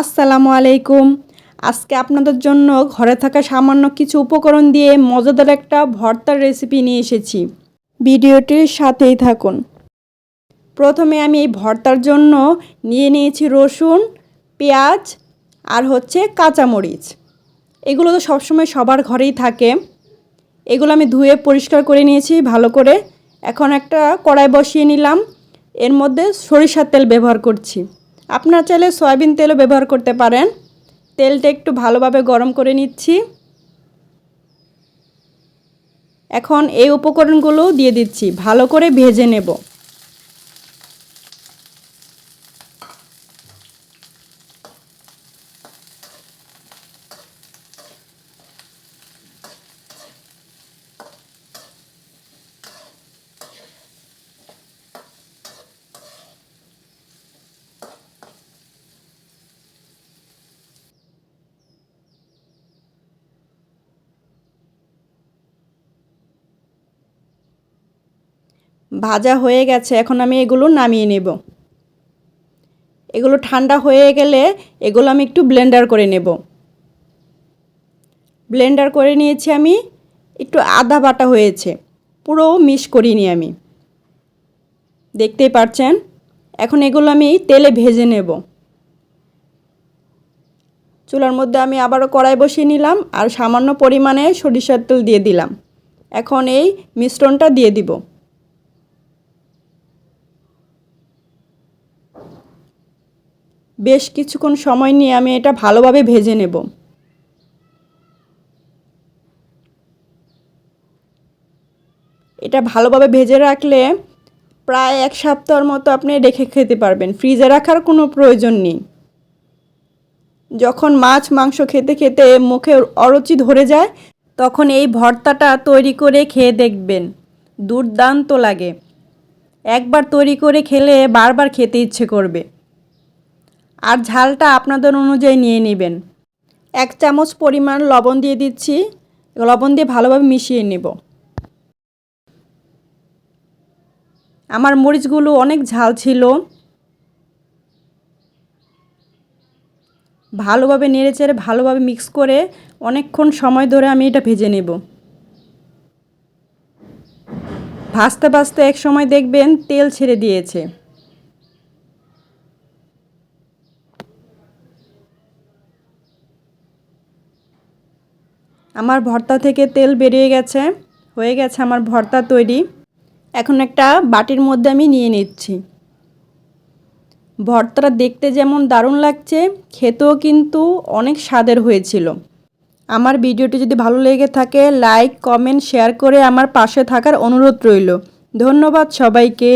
আসসালামু আলাইকুম। আজকে আপনাদের জন্য ঘরে থাকা সামান্য কিছু উপকরণ দিয়ে মজাদার একটা ভর্তার রেসিপি নিয়ে এসেছি। ভিডিওটির সাথেই থাকুন। প্রথমে আমি এই ভর্তার জন্য নিয়ে নিয়েছি রসুন, পেঁয়াজ আর হচ্ছে কাঁচামরিচ। এগুলো তো সবসময় সবার ঘরেই থাকে। এগুলো আমি ধুয়ে পরিষ্কার করে নিয়েছি ভালো করে। এখন একটা কড়াই বসিয়ে নিলাম। এর মধ্যে সরিষার তেল ব্যবহার করছি। আপনারা চাইলে সয়াবিন তেলও ব্যবহার করতে পারেন। তেলটা একটু ভালোভাবে গরম করে নিচ্ছি। এখন এই উপকরণগুলো দিয়ে দিচ্ছি। ভালো করে ভেজে নেব। ভাজা হয়ে গেছে, এখন আমি এগুলো নামিয়ে নেব। এগুলো ঠান্ডা হয়ে গেলে এগুলো আমি একটু ব্লেন্ডার করে নেব। ব্লেন্ডার করে নিয়েছি আমি, একটু আদা বাটা হয়েছে, পুরো মিশ করিনি আমি। দেখতেই পাচ্ছেন এখন এগুলো আমি তেলে ভেজে নেব। চুলার মধ্যে আমি আবারও কড়াই বসিয়ে নিলাম আর সামান্য পরিমাণে সরিষার তেল দিয়ে দিলাম। এখন এই মিশ্রণটা দিয়ে দিব। বেশ কিছুক্ষণ সময় নিয়ে আমি এটা ভালোভাবে ভেজে নেব। এটা ভালোভাবে ভেজে রাখলে প্রায় এক সপ্তাহের মতো আপনি রেখে খেতে পারবেন। ফ্রিজে রাখার কোনো প্রয়োজন নেই। যখন মাছ, মাংস খেতে খেতে মুখে অরুচি ধরে যায়, তখন এই ভর্তাটা তৈরি করে খেয়ে দেখবেন। দুর্দান্ত লাগে। একবার তৈরি করে খেলে বারবার খেতে ইচ্ছে করবে। আর ঝালটা আপনাদের অনুযায়ী নিয়ে নেবেন। এক চামচ পরিমাণ লবণ দিয়ে দিচ্ছি। লবণ দিয়ে ভালোভাবে মিশিয়ে নেব। আমার মরিচগুলো অনেক ঝাল ছিল। ভালোভাবে নেড়ে চেড়ে ভালোভাবে মিক্স করে অনেকক্ষণ সময় ধরে আমি এটা ভেজে নেব। ভাজতে ভাজতে এক সময় দেখবেন তেল ছেড়ে দিয়েছে। আমার ভর্তা থেকে তেল বেরিয়ে গেছে, হয়ে গেছে আমার ভর্তা তৈরি। এখন একটা বাটির মধ্যে আমি নিয়ে নিচ্ছি। ভর্তাটা দেখতে যেমন দারুণ লাগছে, খেতেও কিন্তু অনেক স্বাদের হয়েছিল। আমার ভিডিওটি যদি ভালো লেগে থাকে লাইক কমেন্ট শেয়ার করে আমার পাশে থাকার অনুরোধ রইল। ধন্যবাদ সবাইকে।